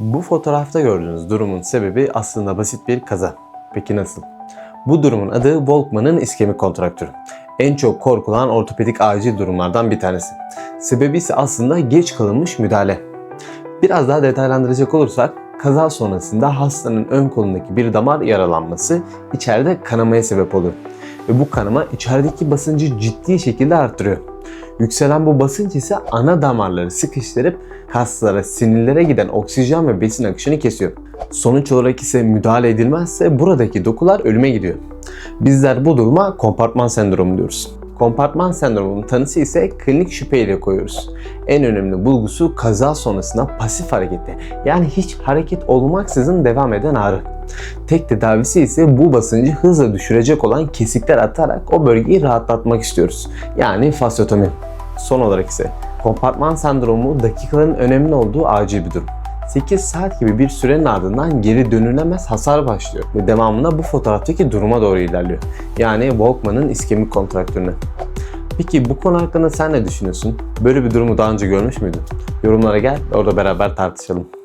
Bu fotoğrafta gördüğünüz durumun sebebi aslında basit bir kaza. Peki nasıl? Bu durumun adı Volkmann'ın iskemik kontraktürü. En çok korkulan ortopedik acil durumlardan bir tanesi. Sebebi ise aslında geç kalınmış müdahale. Biraz daha detaylandıracak olursak kaza sonrasında hastanın ön kolundaki bir damar yaralanması içeride kanamaya sebep oluyor. Ve bu kanama içerideki basıncı ciddi şekilde arttırıyor. Yükselen bu basınç ise ana damarları sıkıştırıp kaslara, sinirlere giden oksijen ve besin akışını kesiyor. Sonuç olarak ise müdahale edilmezse buradaki dokular ölüme gidiyor. Bizler bu duruma kompartman sendromu diyoruz. Kompartman sendromunun tanısı ise klinik şüpheyle koyuyoruz. En önemli bulgusu kaza sonrasında pasif harekette yani hiç hareket olmaksızın devam eden ağrı. Tek tedavisi ise bu basıncı hızla düşürecek olan kesikler atarak o bölgeyi rahatlatmak istiyoruz. Yani fasyotomi. Son olarak ise kompartman sendromu dakikaların önemli olduğu acil bir durum. 8 saat gibi bir sürenin ardından geri dönülemez hasar başlıyor ve devamında bu fotoğraftaki duruma doğru ilerliyor. Yani Volkmann'ın iskemik kontraktürüne. Peki bu konu hakkında sen ne düşünüyorsun? Böyle bir durumu daha önce görmüş müydün? Yorumlara gel orada beraber tartışalım.